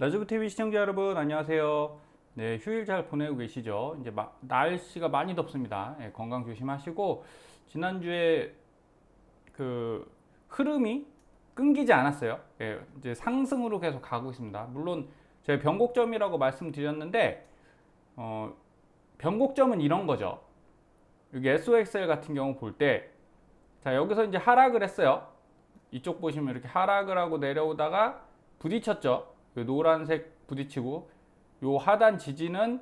라즈브 TV 시청자 여러분 안녕하세요. 네 휴일 잘 보내고 계시죠? 이제 마- 날씨가 많이 덥습니다. 예, 건강 조심하시고 지난주에 그 흐름이 끊기지 않았어요. 예, 이제 상승으로 계속 가고 있습니다. 물론 제가 변곡점이라고 말씀드렸는데 어, 변곡점은 이런 거죠. 여기 SOXL 같은 경우 볼 때 자 여기서 이제 하락을 했어요. 이쪽 보시면 이렇게 하락을 하고 내려오다가 부딪혔죠. 그 노란색 부딪히고 요 하단 지지는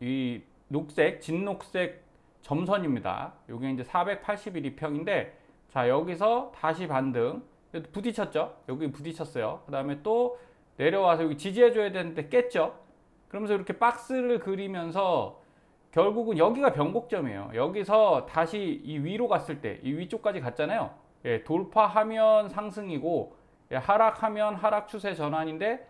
이 녹색 진녹색 점선입니다. 요게 이제 481 2평인데 자 여기서 다시 반등 부딪혔죠. 여기 부딪혔어요. 그 다음에 또 내려와서 여기 지지해줘야 되는데 깼죠. 그러면서 이렇게 박스를 그리면서 결국은 여기가 변곡점이에요. 여기서 다시 이 위로 갔을 때 이 위쪽까지 갔잖아요. 예, 돌파하면 상승이고 예, 하락하면 하락 추세 전환인데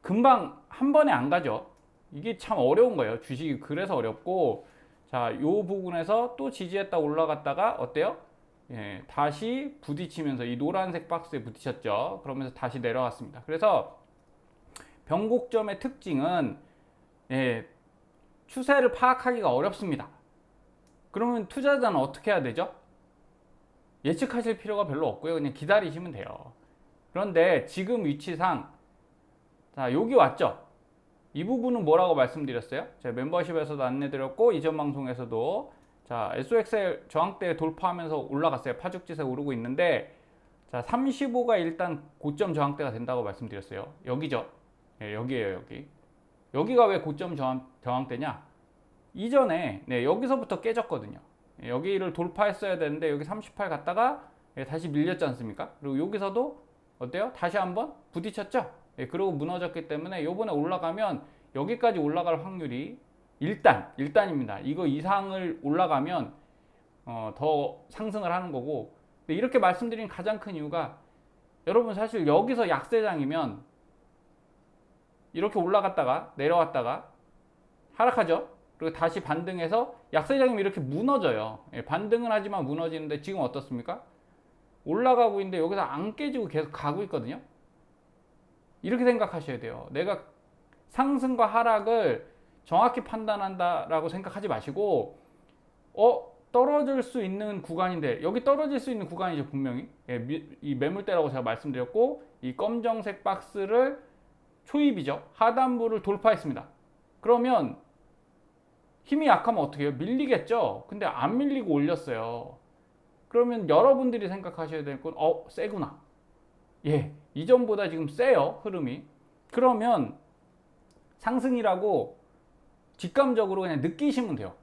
금방 한 번에 안 가죠. 이게 참 어려운 거예요. 주식이 그래서 어렵고 자, 요 부분에서 또 지지했다 올라갔다가 어때요? 예, 다시 부딪히면서 이 노란색 박스에 부딪혔죠. 그러면서 다시 내려왔습니다. 그래서 변곡점의 특징은 예, 추세를 파악하기가 어렵습니다. 그러면 투자자는 어떻게 해야 되죠? 예측하실 필요가 별로 없고요. 그냥 기다리시면 돼요. 그런데 지금 위치상 자 여기 왔죠. 이 부분은 뭐라고 말씀드렸어요? 제가 멤버십에서도 안내드렸고 이전 방송에서도 자 SOXL 저항대 돌파하면서 올라갔어요. 파죽지세 오르고 있는데 자 35가 일단 고점 저항대가 된다고 말씀드렸어요. 여기죠. 예, 여기에요 여기. 여기가 왜 고점 저항, 저항대냐? 이전에 네, 여기서부터 깨졌거든요. 예, 여기를 돌파했어야 되는데 여기 38 갔다가 예, 다시 밀렸지 않습니까? 그리고 여기서도 어때요? 다시 한번 부딪혔죠? 예, 그리고 무너졌기 때문에 요번에 올라가면 여기까지 올라갈 확률이 일단 일단입니다. 이거 이상을 올라가면 어, 더 상승을 하는 거고 근데 이렇게 말씀드린 가장 큰 이유가 여러분 사실 여기서 약세장이면 이렇게 올라갔다가 내려왔다가 하락하죠. 그리고 다시 반등해서 약세장이면 이렇게 무너져요. 예, 반등은 하지만 무너지는데 지금 어떻습니까? 올라가고 있는데 여기서 안 깨지고 계속 가고 있거든요. 이렇게 생각하셔야 돼요. 내가 상승과 하락을 정확히 판단한다라고 생각하지 마시고 어 떨어질 수 있는 구간인데 여기 떨어질 수 있는 구간이죠 분명히 예, 미- 이 매물대라고 제가 말씀드렸고 이 검정색 박스를 초입이죠 하단부를 돌파했습니다. 그러면 힘이 약하면 어떻게 해요? 밀리겠죠. 근데 안 밀리고 올렸어요. 그러면 여러분들이 생각하셔야 될 건, 어, 세구나. 예, 이전보다 지금 세요, 흐름이. 그러면 상승이라고 직감적으로 그냥 느끼시면 돼요.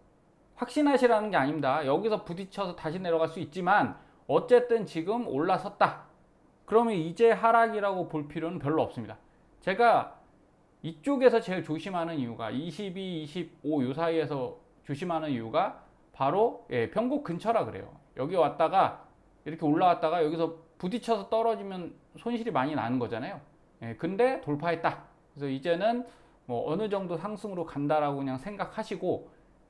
확신하시라는 게 아닙니다. 여기서 부딪혀서 다시 내려갈 수 있지만, 어쨌든 지금 올라섰다. 그러면 이제 하락이라고 볼 필요는 별로 없습니다. 제가 이쪽에서 제일 조심하는 이유가 22, 25 요 사이에서 조심하는 이유가 바로 예, 변곡 근처라 그래요. 여기 왔다가 이렇게 올라왔다가 여기서 부딪혀서 떨어지면 손실이 많이 나는 거잖아요. 예, 근데 돌파했다. 그래서 이제는 뭐 어느 정도 상승으로 간다라고 그냥 생각하시고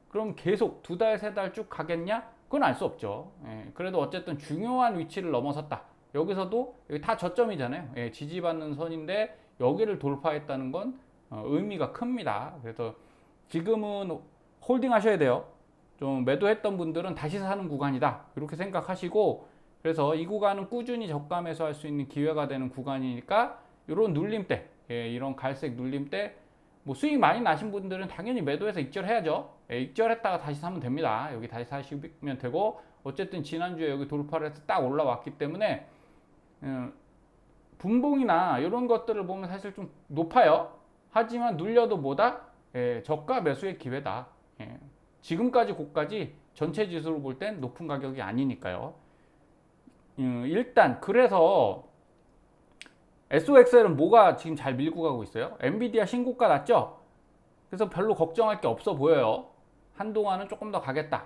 그럼 계속 두 달, 세 달 쭉 가겠냐? 그건 알 수 없죠. 예, 그래도 어쨌든 중요한 위치를 넘어섰다. 여기서도 여기 다 저점이잖아요. 예, 지지받는 선인데 여기를 돌파했다는 건 어, 의미가 큽니다. 그래서 지금은 홀딩 하셔야 돼요. 좀 매도했던 분들은 다시 사는 구간이다. 이렇게 생각하시고 그래서 이 구간은 꾸준히 저가 매수할 수 있는 기회가 되는 구간이니까 이런 눌림대, 예, 이런 갈색 눌림대 뭐 수익 많이 나신 분들은 당연히 매도해서 익절해야죠. 예, 익절했다가 다시 사면 됩니다. 여기 다시 사시면 되고 어쨌든 지난주에 여기 돌파를 해서 딱 올라왔기 때문에 음, 분봉이나 이런 것들을 보면 사실 좀 높아요. 하지만 눌려도 뭐다? 예, 저가 매수의 기회다. 예, 지금까지 고까지 전체 지수로 볼 땐 높은 가격이 아니니까요. 음, 일단 그래서 SOXL은 뭐가 지금 잘 밀고 가고 있어요? 엔비디아 신고가 났죠? 그래서 별로 걱정할 게 없어 보여요. 한동안은 조금 더 가겠다.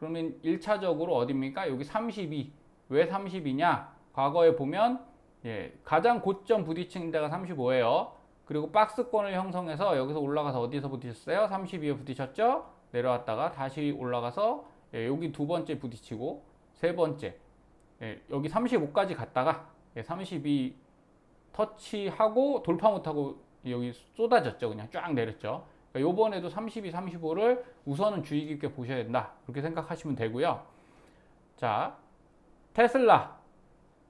그러면 1차적으로 어딥니까? 여기 32. 왜 32냐? 과거에 보면 예, 가장 고점 부딪힌 데가 35예요. 그리고 박스권을 형성해서 여기서 올라가서 어디서 부딪혔어요? 32에 부딪혔죠? 내려왔다가 다시 올라가서 예, 여기 두 번째 부딪히고 세 번째 예, 여기 35까지 갔다가 예, 32 터치하고 돌파 못하고 여기 쏟아졌죠. 그냥 쫙 내렸죠. 그러니까 요번에도 32, 35를 우선은 주의 깊게 보셔야 된다. 그렇게 생각하시면 되고요. 자, 테슬라,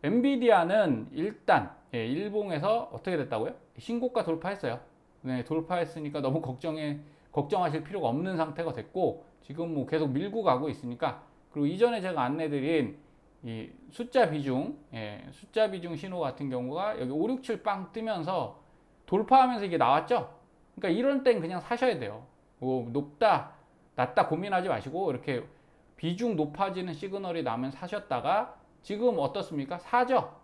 엔비디아는 일단 예, 일봉에서 어떻게 됐다고요? 신고가 돌파했어요. 네, 돌파했으니까 너무 걱정해 걱정하실 필요가 없는 상태가 됐고 지금 뭐 계속 밀고 가고 있으니까 그리고 이전에 제가 안내드린 이 숫자 비중, 예, 숫자 비중 신호 같은 경우가 여기 5, 6, 7 빵 뜨면서 돌파하면서 이게 나왔죠? 그러니까 이런 땐 그냥 사셔야 돼요. 뭐 높다, 낮다 고민하지 마시고 이렇게 비중 높아지는 시그널이 나면 사셨다가 지금 어떻습니까? 사죠?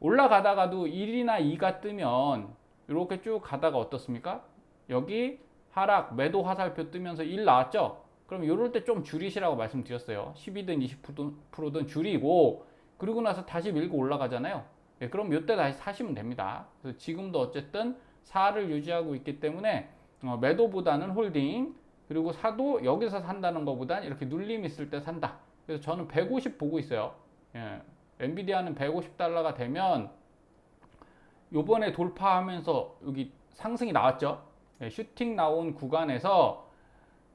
올라가다가도 1이나 2가 뜨면 이렇게 쭉 가다가 어떻습니까? 여기 하락 매도 화살표 뜨면서 1 나왔죠? 그럼 이럴 때 좀 줄이시라고 말씀드렸어요. 10이든 20%든 줄이고 그리고 나서 다시 밀고 올라가잖아요. 네, 그럼 이때 다시 사시면 됩니다. 그래서 지금도 어쨌든 4를 유지하고 있기 때문에 어, 매도보다는 홀딩 그리고 사도 여기서 산다는 것보단 이렇게 눌림 있을 때 산다. 그래서 저는 150 보고 있어요. 예. 엔비디아는 150달러가 되면 요번에 돌파하면서 여기 상승이 나왔죠. 예, 슈팅 나온 구간에서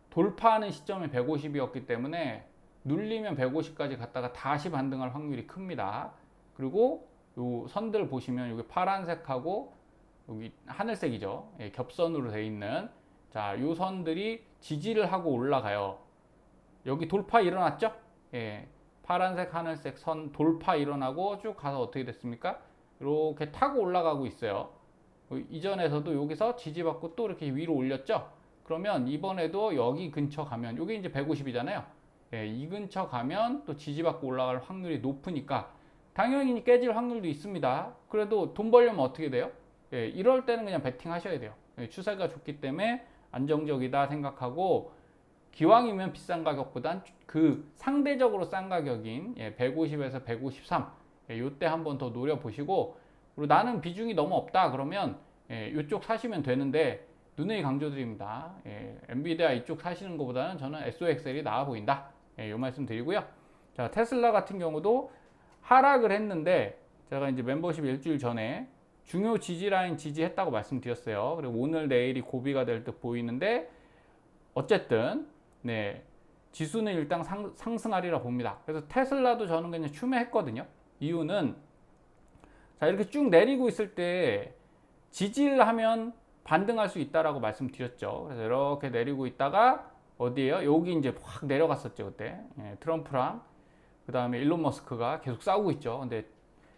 돌파하는 시점이 150이었기 때문에 눌리면 150까지 갔다가 다시 반등할 확률이 큽니다. 그리고 요 선들 보시면 여기 파란색하고 여기 하늘색이죠. 예, 겹선으로 돼 있는 자, 요 선들이 지지를 하고 올라가요. 여기 돌파 일어났죠? 예, 파란색, 하늘색 선 돌파 일어나고 쭉 가서 어떻게 됐습니까? 이렇게 타고 올라가고 있어요. 어, 이전에서도 여기서 지지받고 또 이렇게 위로 올렸죠? 그러면 이번에도 여기 근처 가면 여기 이제 150이잖아요. 예, 이 근처 가면 또 지지받고 올라갈 확률이 높으니까 당연히 깨질 확률도 있습니다. 그래도 돈 벌려면 어떻게 돼요? 예, 이럴 때는 그냥 베팅 하셔야 돼요. 예, 추세가 좋기 때문에 안정적이다 생각하고 기왕이면 비싼 가격보단 그 상대적으로 싼 가격인 예, 150에서 153 예, 요때 한번 더 노려보시고 그리고 나는 비중이 너무 없다 그러면 예, 이쪽 사시면 되는데 눈의 강조드립니다. 예, 엔비디아 이쪽 사시는 것보다는 저는 SOXL이 나아 보인다. 예, 요 말씀 드리고요. 자, 테슬라 같은 경우도 하락을 했는데 제가 이제 멤버십 일주일 전에 중요 지지 라인 지지했다고 말씀드렸어요. 그리고 오늘 내일이 고비가 될 듯 보이는데 어쨌든 네 지수는 일단 상, 상승하리라 봅니다. 그래서 테슬라도 저는 그냥 추매했거든요. 이유는 자 이렇게 쭉 내리고 있을 때 지지를 하면 반등할 수 있다라고 말씀드렸죠. 그래서 이렇게 내리고 있다가 어디에요? 여기 이제 확 내려갔었죠 그때 예, 트럼프랑 그 다음에 일론 머스크가 계속 싸우고 있죠. 근데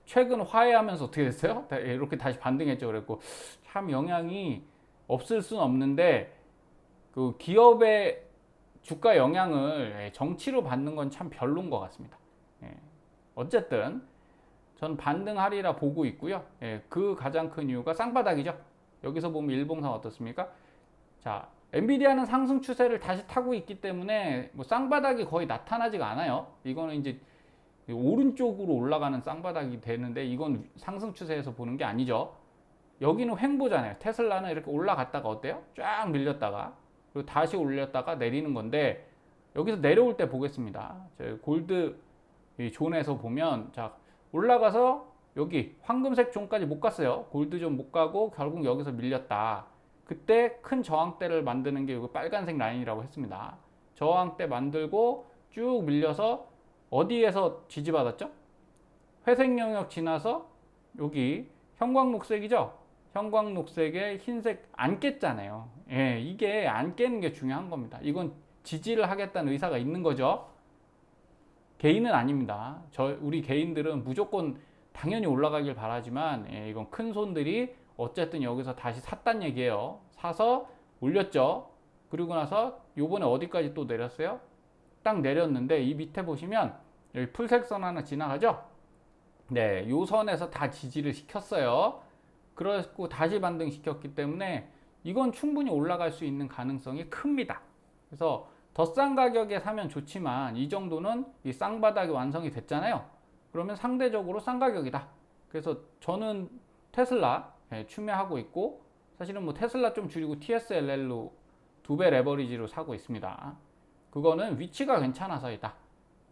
최근 화해하면서 어떻게 됐어요? 다- 이렇게 다시 반등했죠. 그랬고 참 영향이 없을 수는 없는데 그 기업의 주가 영향을 예, 정치로 받는 건 참 별론 것 같습니다. 예. 어쨌든 전 반등하리라 보고 있고요. 예, 그 가장 큰 이유가 쌍바닥이죠. 여기서 보면 일봉상 어떻습니까? 자, 엔비디아는 상승 추세를 다시 타고 있기 때문에 뭐 쌍바닥이 거의 나타나지가 않아요. 이거는 이제 오른쪽으로 올라가는 쌍바닥이 되는데 이건 상승 추세에서 보는 게 아니죠. 여기는 횡보잖아요. 테슬라는 이렇게 올라갔다가 어때요? 쫙 밀렸다가 그리고 다시 올렸다가 내리는 건데 여기서 내려올 때 보겠습니다. 저 골드 이 존에서 보면 자 올라가서 여기 황금색 존까지 못 갔어요. 골드 존 못 가고 결국 여기서 밀렸다. 그때 큰 저항대를 만드는 게 여기 빨간색 라인이라고 했습니다. 저항대 만들고 쭉 밀려서 어디에서 지지받았죠? 회색 영역 지나서 여기 형광 녹색이죠? 형광녹색에 흰색 안 깼잖아요. 예, 이게 안 깨는 게 중요한 겁니다. 이건 지지를 하겠다는 의사가 있는 거죠. 개인은 아닙니다. 저 우리 개인들은 무조건 당연히 올라가길 바라지만 예, 이건 큰 손들이 어쨌든 여기서 다시 샀단 얘기예요. 사서 올렸죠. 그리고 나서 요번에 어디까지 또 내렸어요? 딱 내렸는데 이 밑에 보시면 여기 풀색 선 하나 지나가죠? 네, 요 선에서 다 지지를 시켰어요. 그래고 다시 반등 시켰기 때문에 이건 충분히 올라갈 수 있는 가능성이 큽니다. 그래서 더 싼 가격에 사면 좋지만 이 정도는 이 쌍바닥이 완성이 됐잖아요. 그러면 상대적으로 싼 가격이다. 그래서 저는 테슬라 예, 추매하고 있고 사실은 뭐 테슬라 좀 줄이고 TSLL로 두 배 레버리지로 사고 있습니다. 그거는 위치가 괜찮아서이다.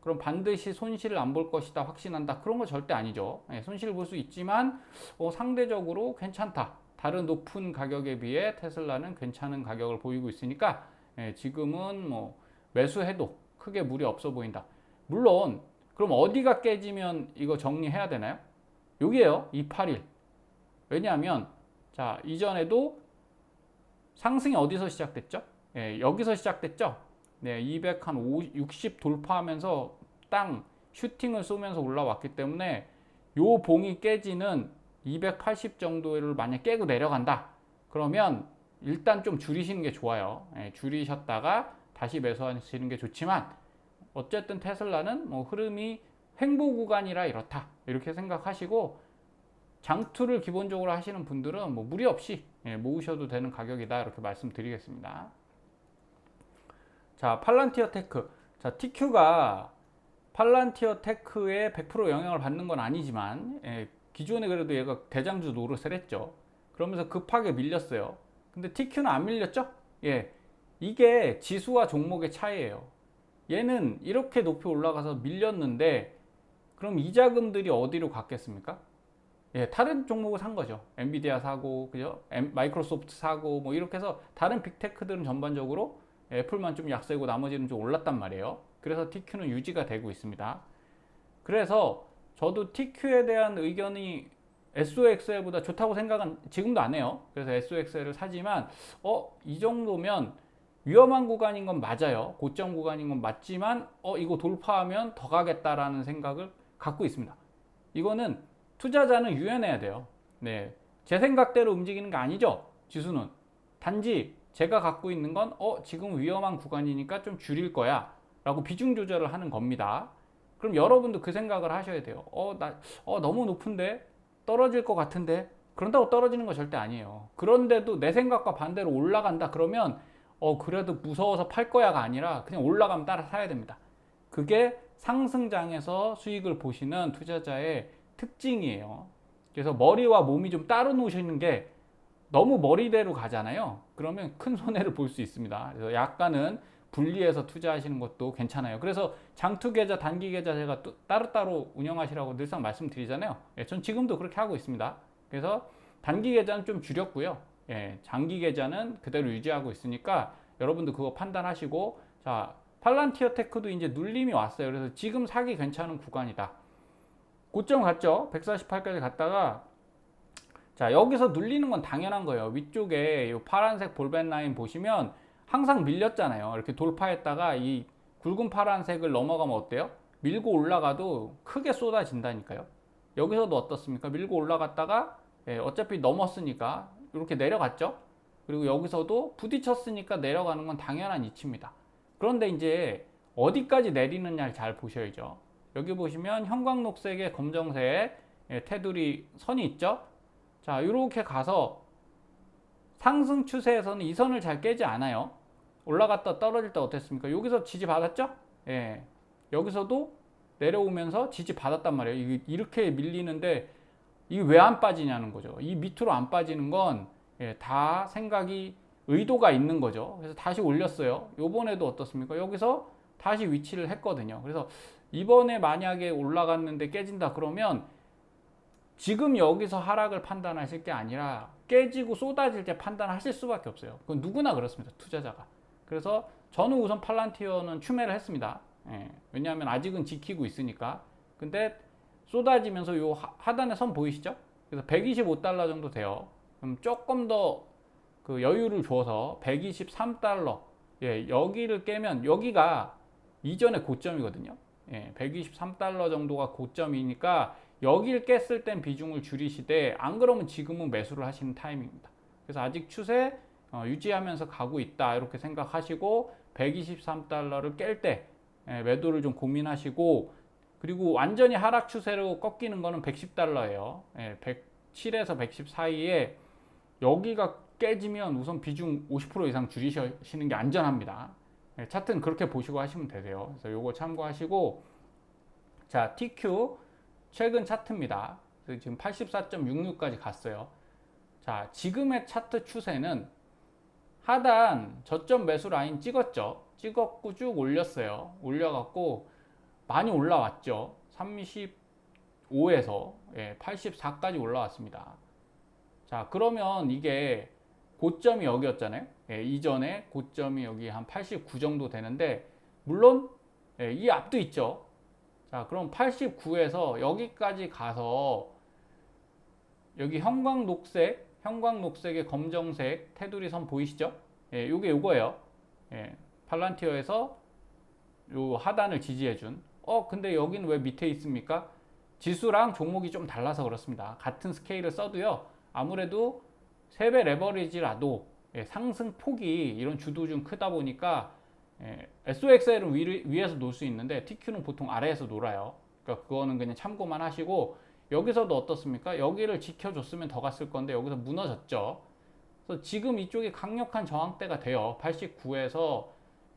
그럼 반드시 손실을 안 볼 것이다 확신한다 그런 거 절대 아니죠. 예, 손실을 볼수 있지만 어, 상대적으로 괜찮다. 다른 높은 가격에 비해 테슬라는 괜찮은 가격을 보이고 있으니까 예, 지금은 뭐 매수해도 크게 무리 없어 보인다. 물론 그럼 어디가 깨지면 이거 정리해야 되나요? 여기에요. 281. 왜냐하면 자 이전에도 상승이 어디서 시작됐죠? 예, 여기서 시작됐죠. 네, 260 돌파하면서 땅 슈팅을 쏘면서 올라왔기 때문에 요 봉이 깨지는 280 정도를 만약 깨고 내려간다. 그러면 일단 좀 줄이시는 게 좋아요. 예, 줄이셨다가 다시 매수하시는 게 좋지만 어쨌든 테슬라는 뭐 흐름이 횡보 구간이라 이렇다. 이렇게 생각하시고 장투를 기본적으로 하시는 분들은 뭐 무리 없이 예, 모으셔도 되는 가격이다. 이렇게 말씀드리겠습니다. 자, 팔란티어 테크. 자, TQ가 팔란티어 테크에 100% 영향을 받는 건 아니지만 예, 기존에 그래도 얘가 대장주 노릇을 했죠. 그러면서 급하게 밀렸어요. 근데 TQ는 안 밀렸죠? 예. 이게 지수와 종목의 차이예요. 얘는 이렇게 높이 올라가서 밀렸는데 그럼 이 자금들이 어디로 갔겠습니까? 예, 다른 종목을 산 거죠. 엔비디아 사고, 그죠? 엠- 마이크로소프트 사고, 뭐 이렇게 해서 다른 빅테크들은 전반적으로 애플만 좀 약세고 나머지는 좀 올랐단 말이에요. 그래서 TQ는 유지가 되고 있습니다. 그래서 저도 TQ에 대한 의견이 SOXL보다 좋다고 생각은 지금도 안 해요. 그래서 SOXL을 사지만 어, 이 정도면 위험한 구간인 건 맞아요. 고점 구간인 건 맞지만 어, 이거 돌파하면 더 가겠다라는 생각을 갖고 있습니다. 이거는 투자자는 유연해야 돼요. 네. 제 생각대로 움직이는 게 아니죠. 지수는. 단지 제가 갖고 있는 건, 어, 지금 위험한 구간이니까 좀 줄일 거야. 라고 비중 조절을 하는 겁니다. 그럼 여러분도 그 생각을 하셔야 돼요. 어, 나, 어, 너무 높은데? 떨어질 것 같은데? 그런다고 떨어지는 거 절대 아니에요. 그런데도 내 생각과 반대로 올라간다. 그러면, 어, 그래도 무서워서 팔 거야가 아니라 그냥 올라가면 따라 사야 됩니다. 그게 상승장에서 수익을 보시는 투자자의 특징이에요. 그래서 머리와 몸이 좀 따로 놓으시는 게 너무 머리대로 가잖아요. 그러면 큰 손해를 볼 수 있습니다. 그래서 약간은 분리해서 투자하시는 것도 괜찮아요. 그래서 장투 계좌, 단기 계좌 제가 또 따로따로 운영하시라고 늘상 말씀드리잖아요. 예, 전 지금도 그렇게 하고 있습니다. 그래서 단기 계좌는 좀 줄였고요. 예, 장기 계좌는 그대로 유지하고 있으니까 여러분도 그거 판단하시고 자 팔란티어 테크도 이제 눌림이 왔어요. 그래서 지금 사기 괜찮은 구간이다. 고점 갔죠? 148까지 갔다가 자 여기서 눌리는 건 당연한 거예요. 위쪽에 이 파란색 볼벤 라인 보시면 항상 밀렸잖아요. 이렇게 돌파했다가 이 굵은 파란색을 넘어가면 어때요? 밀고 올라가도 크게 쏟아진다니까요. 여기서도 어떻습니까? 밀고 올라갔다가 예, 어차피 넘었으니까 이렇게 내려갔죠. 그리고 여기서도 부딪혔으니까 내려가는 건 당연한 이치입니다. 그런데 이제 어디까지 내리느냐를 잘 보셔야죠. 여기 보시면 형광 녹색에 검정색 예, 테두리 선이 있죠. 자, 이렇게 가서 상승 추세에서는 이 선을 잘 깨지 않아요. 올라갔다 떨어질 때 어땠습니까? 여기서 지지 받았죠? 예. 여기서도 내려오면서 지지 받았단 말이에요. 이렇게 밀리는데 이게 왜 안 빠지냐는 거죠. 이 밑으로 안 빠지는 건 예, 다 생각이 의도가 있는 거죠. 그래서 다시 올렸어요. 요번에도 어떻습니까? 여기서 다시 위치를 했거든요. 그래서 이번에 만약에 올라갔는데 깨진다 그러면 지금 여기서 하락을 판단하실 게 아니라 깨지고 쏟아질 때 판단하실 수밖에 없어요. 그건 누구나 그렇습니다. 투자자가. 그래서 저는 우선 팔란티어는 추매를 했습니다. 예, 왜냐하면 아직은 지키고 있으니까. 근데 쏟아지면서 요 하- 하단에 선 보이시죠? 그래서 125달러 정도 돼요. 그럼 조금 더 그 여유를 줘서 123달러. 예, 여기를 깨면 여기가 이전의 고점이거든요. 예, 123달러 정도가 고점이니까 여기를 깼을 땐 비중을 줄이시되 안 그러면 지금은 매수를 하시는 타이밍입니다. 그래서 아직 추세 어, 유지하면서 가고 있다 이렇게 생각하시고 123달러를 깰 때 매도를 좀 고민하시고 그리고 완전히 하락 추세로 꺾이는 거는 110달러예요. 107에서 110 사이에 여기가 깨지면 우선 비중 50% 이상 줄이시는 게 안전합니다. 예, 차트는 그렇게 보시고 하시면 되세요. 그래서 요거 참고하시고 자 TQ 최근 차트입니다. 지금 84.66까지 갔어요. 자 지금의 차트 추세는 하단 저점 매수 라인 찍었죠. 찍었고 쭉 올렸어요. 올려갖고 많이 올라왔죠. 35에서 예, 84까지 올라왔습니다. 자, 그러면 이게 고점이 여기였잖아요. 예, 이전에 고점이 여기 한 89 정도 되는데 물론 예, 이 앞도 있죠. 자, 그럼 89에서 여기까지 가서 여기 형광 녹색, 형광 녹색의 검정색 테두리 선 보이시죠? 예, 요게 요거예요. 예, 팔란티어에서 요 하단을 지지해준. 어, 근데 여기는 왜 밑에 있습니까? 지수랑 종목이 좀 달라서 그렇습니다. 같은 스케일을 써도요. 아무래도 3배 레버리지라도 예, 상승 폭이 이런 주도 좀 크다 보니까 예, SOXL은 위, 위에서 놀 수 있는데 TQ는 보통 아래에서 놀아요. 그러니까 그거는 그냥 참고만 하시고 여기서도 어떻습니까? 여기를 지켜줬으면 더 갔을 건데 여기서 무너졌죠. 그래서 지금 이쪽이 강력한 저항대가 돼요. 89에서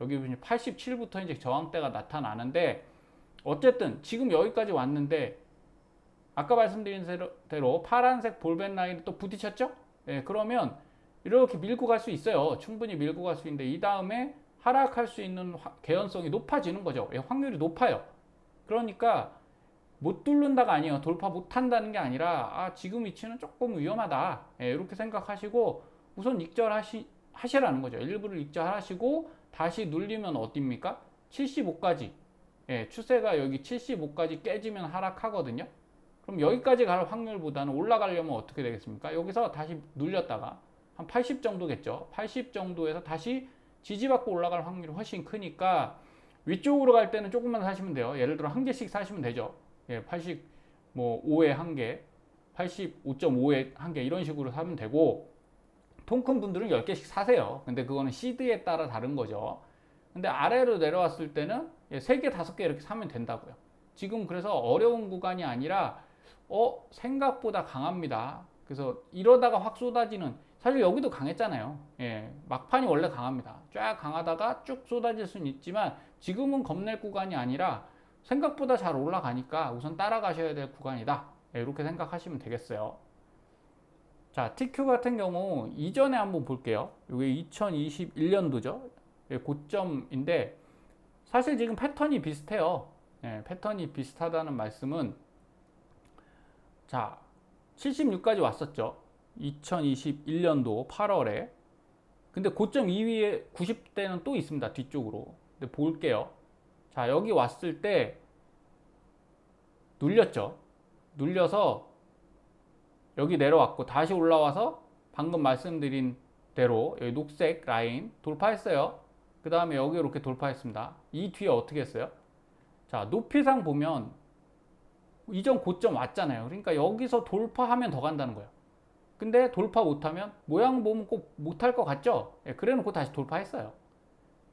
여기 보시면 87부터 이제 저항대가 나타나는데 어쨌든 지금 여기까지 왔는데 아까 말씀드린 대로- 파란색 볼벤 라인이 또 부딪혔죠? 예, 그러면 이렇게 밀고 갈 수 있어요. 충분히 밀고 갈 수 있는데 이 다음에 하락할 수 있는 화- 개연성이 높아지는 거죠. 예, 확률이 높아요. 그러니까 못 뚫는다가 아니에요. 돌파 못 한다는 게 아니라 아, 지금 위치는 조금 위험하다. 예, 이렇게 생각하시고 우선 익절하시 하시라는 거죠. 일부를 익절하시고 다시 눌리면 어딥니까? 75까지. 예, 추세가 여기 75까지 깨지면 하락하거든요. 그럼 여기까지 갈 확률보다는 올라가려면 어떻게 되겠습니까? 여기서 다시 눌렸다가 한 80 정도겠죠. 80 정도에서 다시 지지받고 올라갈 확률이 훨씬 크니까 위쪽으로 갈 때는 조금만 사시면 돼요. 예를 들어 한 개씩 사시면 되죠. 예, 80, 뭐 5에 한 개, 85.5에 한 개 이런 식으로 사면 되고 통 큰 분들은 10개씩 사세요. 근데 그거는 시드에 따라 다른 거죠. 근데 아래로 내려왔을 때는 예, 3개, 5개 이렇게 사면 된다고요. 지금 그래서 어려운 구간이 아니라 어 생각보다 강합니다. 그래서 이러다가 확 쏟아지는 사실 여기도 강했잖아요. 예, 막판이 원래 강합니다. 쫙 강하다가 쭉 쏟아질 수는 있지만 지금은 겁낼 구간이 아니라 생각보다 잘 올라가니까 우선 따라가셔야 될 구간이다. 예, 이렇게 생각하시면 되겠어요. 자, TQ 같은 경우 이전에 한번 볼게요. 이게 2021년도죠. 예, 고점인데 사실 지금 패턴이 비슷해요. 예, 패턴이 비슷하다는 말씀은 자, 76까지 왔었죠. 2021년도 8월에. 근데 고점 2위에 90대는 또 있습니다. 뒤쪽으로. 근데 볼게요. 자, 여기 왔을 때 눌렸죠. 눌려서 여기 내려왔고 다시 올라와서 방금 말씀드린 대로 여기 녹색 라인 돌파했어요. 그 다음에 여기 이렇게 돌파했습니다. 이 뒤에 어떻게 했어요? 자, 높이상 보면 이전 고점 왔잖아요. 그러니까 여기서 돌파하면 더 간다는 거예요. 근데 돌파 못하면 모양 보면 꼭 못할 것 같죠? 예, 그래 놓고 다시 돌파했어요.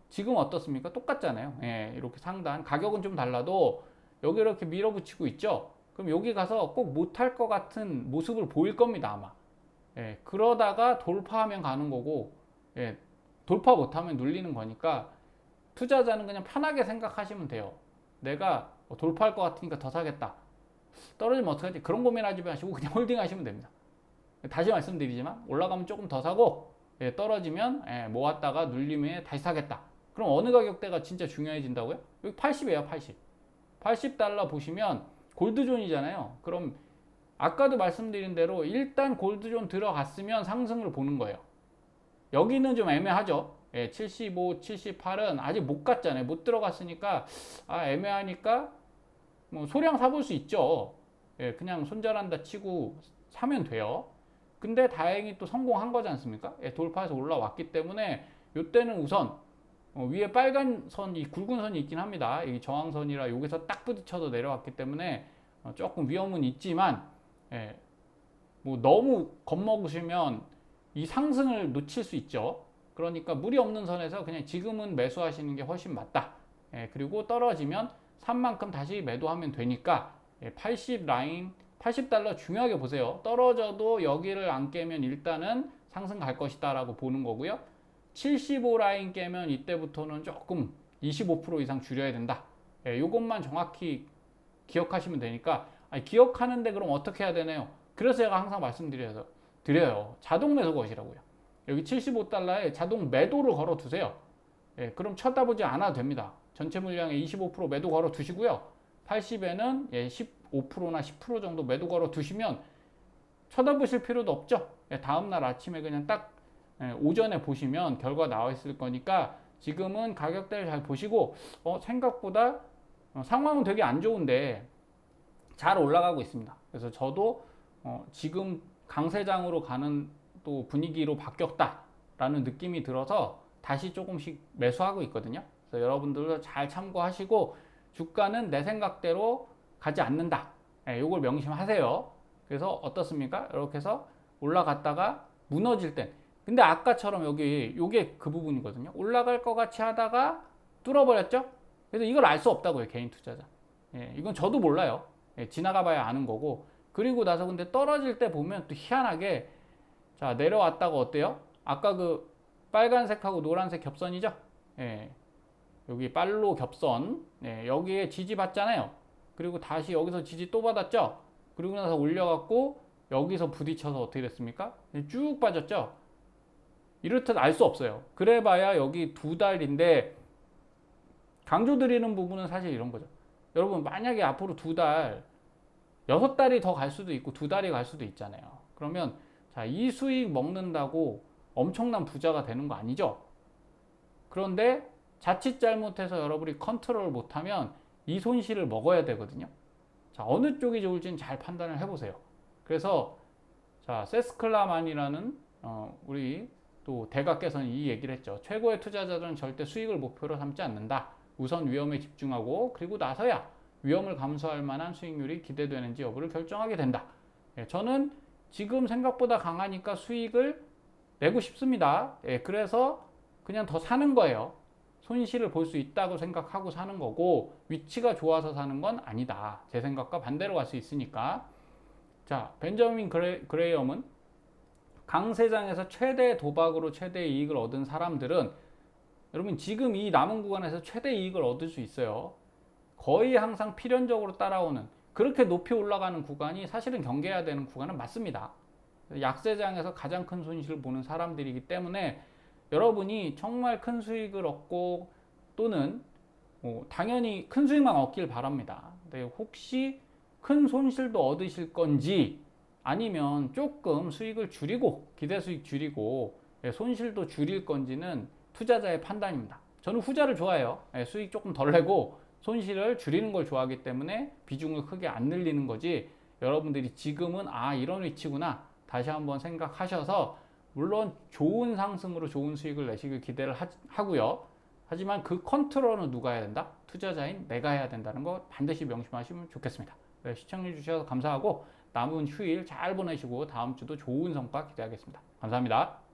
지금 어떻습니까? 똑같잖아요. 예, 이렇게 상단 가격은 좀 달라도 여기 이렇게 밀어붙이고 있죠. 그럼 여기 가서 꼭 못할 것 같은 모습을 보일 겁니다 아마. 예, 그러다가 돌파하면 가는 거고, 예, 돌파 못하면 눌리는 거니까 투자자는 그냥 편하게 생각하시면 돼요. 내가 뭐 돌파할 것 같으니까 더 사겠다. 떨어지면 어떡하지? 그런 고민하지 마시고 그냥 홀딩 하시면 됩니다. 다시 말씀드리지만 올라가면 조금 더 사고 예, 떨어지면 예, 모았다가 눌림에 다시 사겠다. 그럼 어느 가격대가 진짜 중요해진다고요? 여기 80이에요, 80. 80달러 보시면 골드존이잖아요. 그럼 아까도 말씀드린 대로 일단 골드존 들어갔으면 상승을 보는 거예요. 여기는 좀 애매하죠. 예, 75, 78은 아직 못 갔잖아요. 못 들어갔으니까 아, 애매하니까 뭐 소량 사볼 수 있죠. 예, 그냥 손절한다 치고 사면 돼요. 근데 다행히 또 성공한 거지 않습니까? 예, 돌파해서 올라왔기 때문에 이때는 우선 어, 위에 빨간 선, 이 굵은 선이 있긴 합니다. 이 저항선이라 여기서 딱 부딪혀서 내려왔기 때문에 어, 조금 위험은 있지만 예, 뭐 너무 겁먹으시면 이 상승을 놓칠 수 있죠. 그러니까 무리 없는 선에서 그냥 지금은 매수하시는 게 훨씬 맞다. 예, 그리고 떨어지면 산 만큼 다시 매도하면 되니까 예, 80 라인 80달러 중요하게 보세요. 떨어져도 여기를 안 깨면 일단은 상승 갈 것이다 라고 보는 거고요. 75 라인 깨면 이때부터는 조금 25% 이상 줄여야 된다. 예, 요것만 정확히 기억하시면 되니까 아니, 기억하는데 그럼 어떻게 해야 되나요? 그래서 제가 항상 말씀드려요. 드려요. 자동 매수 것이라고요. 여기 75달러에 자동 매도를 걸어 두세요. 예, 그럼 쳐다보지 않아도 됩니다. 전체 물량의 25% 매도 걸어 두시고요. 80에는 예, 15%나 10% 정도 매도 걸어 두시면 쳐다보실 필요도 없죠. 예, 다음 날 아침에 그냥 딱 예, 오전에 보시면 결과 나와 있을 거니까 지금은 가격대를 잘 보시고 어, 생각보다 어, 상황은 되게 안 좋은데 잘 올라가고 있습니다. 그래서 저도 어, 지금 강세장으로 가는 또 분위기로 바뀌었다라는 느낌이 들어서 다시 조금씩 매수하고 있거든요. 그래서 여러분들도 잘 참고하시고 주가는 내 생각대로 가지 않는다. 예, 요걸 명심하세요. 그래서 어떻습니까? 이렇게 해서 올라갔다가 무너질 땐 근데 아까처럼 여기 요게 그 부분이거든요. 올라갈 것 같이 하다가 뚫어버렸죠? 그래서 이걸 알 수 없다고요. 개인 투자자. 예, 이건 저도 몰라요. 예, 지나가 봐야 아는 거고. 그리고 나서 근데 떨어질 때 보면 또 희한하게 자, 내려왔다가 어때요? 아까 그 빨간색하고 노란색 겹선이죠? 예. 여기 빨로 겹선. 예, 여기에 지지 받잖아요. 그리고 다시 여기서 지지 또 받았죠? 그리고 나서 올려갖고 여기서 부딪혀서 어떻게 됐습니까? 쭉 빠졌죠? 이렇듯 알 수 없어요. 그래봐야 여기 두 달인데 강조드리는 부분은 사실 이런 거죠. 여러분 만약에 앞으로 두 달, 여섯 달이 더 갈 수도 있고 두 달이 갈 수도 있잖아요. 그러면 자, 이 수익 먹는다고 엄청난 부자가 되는 거 아니죠? 그런데 자칫 잘못해서 여러분이 컨트롤 못하면 이 손실을 먹어야 되거든요. 자, 어느 쪽이 좋을지는 잘 판단을 해보세요. 그래서 자, 세스클라만이라는 어, 우리 또 대각께서는 이 얘기를 했죠. 최고의 투자자들은 절대 수익을 목표로 삼지 않는다. 우선 위험에 집중하고 그리고 나서야 위험을 감수할 만한 수익률이 기대되는지 여부를 결정하게 된다. 예, 저는 지금 생각보다 강하니까 수익을 내고 싶습니다. 예, 그래서 그냥 더 사는 거예요. 손실을 볼 수 있다고 생각하고 사는 거고 위치가 좋아서 사는 건 아니다. 제 생각과 반대로 갈 수 있으니까. 자, 벤저민 그레, 그레이엄은 강세장에서 최대 도박으로 최대 이익을 얻은 사람들은 여러분 지금 이 남은 구간에서 최대 이익을 얻을 수 있어요. 거의 항상 필연적으로 따라오는 그렇게 높이 올라가는 구간이 사실은 경계해야 되는 구간은 맞습니다. 약세장에서 가장 큰 손실을 보는 사람들이기 때문에 여러분이 정말 큰 수익을 얻고 또는 뭐 당연히 큰 수익만 얻길 바랍니다. 근데 혹시 큰 손실도 얻으실 건지 아니면 조금 수익을 줄이고 기대 수익 줄이고 예, 손실도 줄일 건지는 투자자의 판단입니다. 저는 후자를 좋아해요. 예, 수익 조금 덜 내고 손실을 줄이는 걸 좋아하기 때문에 비중을 크게 안 늘리는 거지. 여러분들이 지금은 아 이런 위치구나 다시 한번 생각하셔서 물론 좋은 상승으로 좋은 수익을 내시길 기대를 하, 고요 하지만 그 컨트롤은 누가 해야 된다? 투자자인 내가 해야 된다는 거 반드시 명심하시면 좋겠습니다. 네, 시청해 주셔서 감사하고 남은 휴일 잘 보내시고 다음 주도 좋은 성과 기대하겠습니다. 감사합니다.